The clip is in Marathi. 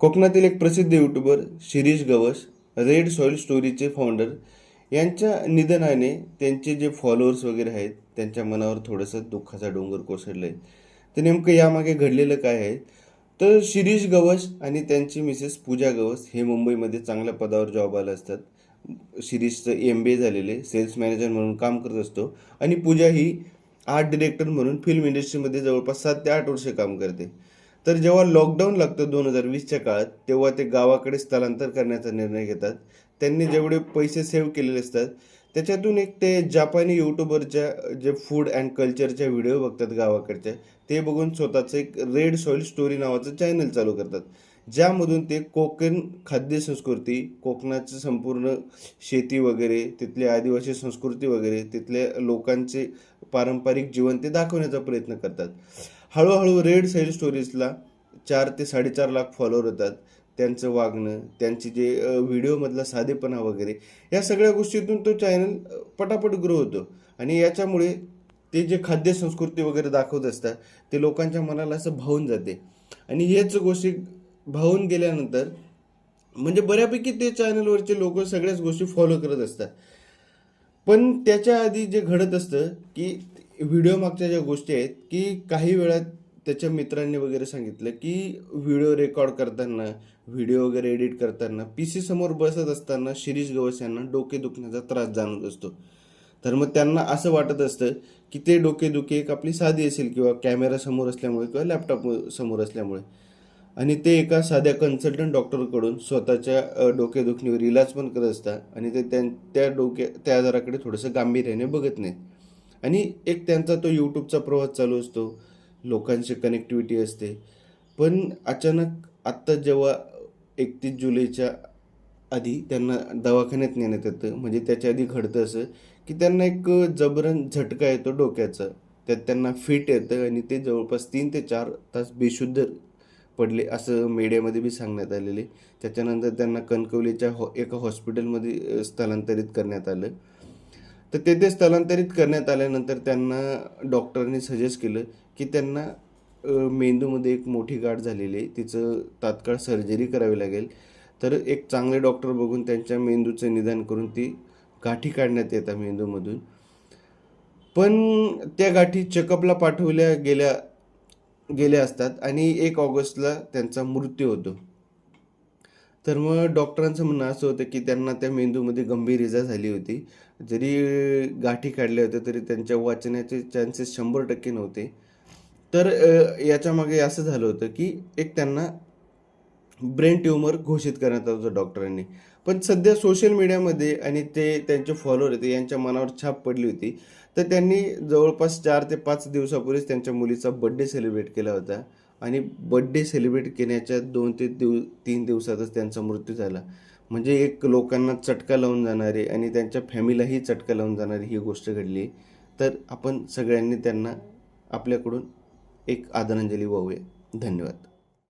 कोकणातील एक प्रसिद्ध YouTuber Shirish Gawas red soil स्टोरीचे founder यांच्या निधनाने त्यांचे जे फॉलोअर्स वगैरे आहेत त्यांच्या मनावर थोडंसं दुःखाचा डोंगर कोसळलं आहे तर नेमकं यामागे घडलेलं काय आहे? तर शिरीष गवस आणि त्यांची मिसेस पूजा गवस हे मुंबईमध्ये चांगल्या पदावर जॉब आलं असतात. शिरीषचं एम बी ए झालेले सेल्स मॅनेजर म्हणून काम करत असतो आणि पूजा ही आर्ट डिरेक्टर म्हणून फिल्म इंडस्ट्रीमध्ये जवळपास सात ते आठ वर्ष काम करते. तर जेव्हा लॉकडाऊन लागतं दोन हजार वीसच्या काळात तेव्हा ते गावाकडे स्थलांतर करण्याचा निर्णय घेतात. त्यांनी जेवढे पैसे सेव्ह केलेले असतात त्याच्यातून एक ते जापानी यूट्यूबरच्या जे फूड अँड कल्चरच्या व्हिडिओ बघतात गावाकडच्या ते बघून स्वतःचं एक रेड सॉइल स्टोरी नावाचं चॅनल चालू करतात. ज्यामधून ते कोकण खाद्य संस्कृती कोकणाचं संपूर्ण शेती वगैरे तिथली आदिवासी संस्कृती वगैरे तिथल्या लोकांचे पारंपरिक जीवन ते दाखवण्याचा प्रयत्न करतात. हळूहळू रेड साईल स्टोरीजला चार ते साडेचार लाख फॉलोअर होतात. त्यांचं वागणं त्यांची जे व्हिडिओमधला साधेपणा वगैरे या सगळ्या गोष्टीतून तो चॅनल पटापट ग्रो होतो. आणि याच्यामुळे ते जे खाद्य संस्कृती वगैरे दाखवत असतात ते लोकांच्या मनाला असं भावून जाते. आणि हेच गोष्टी भावून गेल्यानंतर म्हणजे बऱ्यापैकी ते चॅनलवरचे लोक सगळ्याच गोष्टी फॉलो करत असतात. पण त्याच्या आधी जे घडत असतं की व्हिडिओ मागच्या ज्या गोष्टी आहेत की काही वेळात त्याच्या मित्रांनी वगैरे सांगितलं की व्हिडिओ रेकॉर्ड करताना व्हिडिओ वगैरे एडिट करताना पी सी समोर बसत असताना शिरीष गवस यांना डोके दुखण्याचा त्रास जाणवत असतो. तर मग त्यांना असं वाटत असतं की ते डोकेदुखी एक आपली साधी असेल किंवा कॅमेरा समोर असल्यामुळे किंवा लॅपटॉप समोर असल्यामुळे. आणि ते एका साध्या कन्सल्टंट डॉक्टरकडून स्वतःच्या अ, इलाज पण करत असतात आणि ते त्यां त्या डोक्या त्या आजाराकडे थोडंसं गांभीर्याने बघत नाहीत. आणि एक त्यांचा तो यूट्यूबचा प्रवास चालू असतो. लोकांची कनेक्टिव्हिटी असते. पण अचानक आत्ता जेव्हा एकतीस जुलैच्या आधी त्यांना दवाखान्यात नेण्यात येतं म्हणजे त्याच्या आधी घडतं असं की त्यांना एक जबरन झटका येतो डोक्याचा. त्यात त्यांना फिट येतं आणि ते जवळपास तीन ते चार तास बेशुद्ध पडले असं मीडियामध्ये बी सांगण्यात आलेले त्याच्यानंतर त्यांना कणकवलीच्या हॉ एका हॉस्पिटलमध्ये स्थलांतरित करण्यात आलं. तर तेथे स्थलांतरित करण्यात आल्यानंतर त्यांना डॉक्टरांनी सजेस्ट केलं की त्यांना मेंदूमध्ये एक मोठी गाठ झालेली आहे. तिचं तात्काळ सर्जरी करावी लागेल. तर एक चांगले डॉक्टर बघून त्यांच्या मेंदूचं निदान करून ती गाठी काढण्यात येतात मेंदूमधून. पण त्या गाठी चेकअपला पाठवल्या गेल्या गेल्या असतात आणि एक ऑगस्टला त्यांचा मृत्यू होतो. तर मग डॉक्टरांचं म्हणणं असं होतं की त्यांना त्या मेंदूमध्ये गंभीर इजा झाली होती. जरी गाठी काढल्या होत्या तरी त्यांच्या वाचण्याचे चान्सेस शंभर टक्के नव्हते. तर याच्यामागे असं झालं होतं की एक त्यांना ब्रेन ट्युमर घोषित करण्यात आला होता डॉक्टरांनी. पण सध्या सोशल मीडियामध्ये आणि ते त्यांचे फॉलोअर होते यांच्या मनावर छाप पडली होती. तर त्यांनी जवळपास चार ते पाच दिवसापूर्वीच त्यांच्या मुलीचा बड्डे सेलिब्रेट केला होता. आणि बड्डे सेलिब्रेट केल्याच्या दोन ते दिव तीन दिवसातच त्यांचा मृत्यू झाला. म्हणजे एक लोकांना चटका लावून जाणारी आणि त्यांच्या फॅमिलीलाही चटका लावून जाणारी ही गोष्ट घडली. तर आपण सगळ्यांनी त्यांना आपल्याकडून एक आदरांजली वाहूया. धन्यवाद.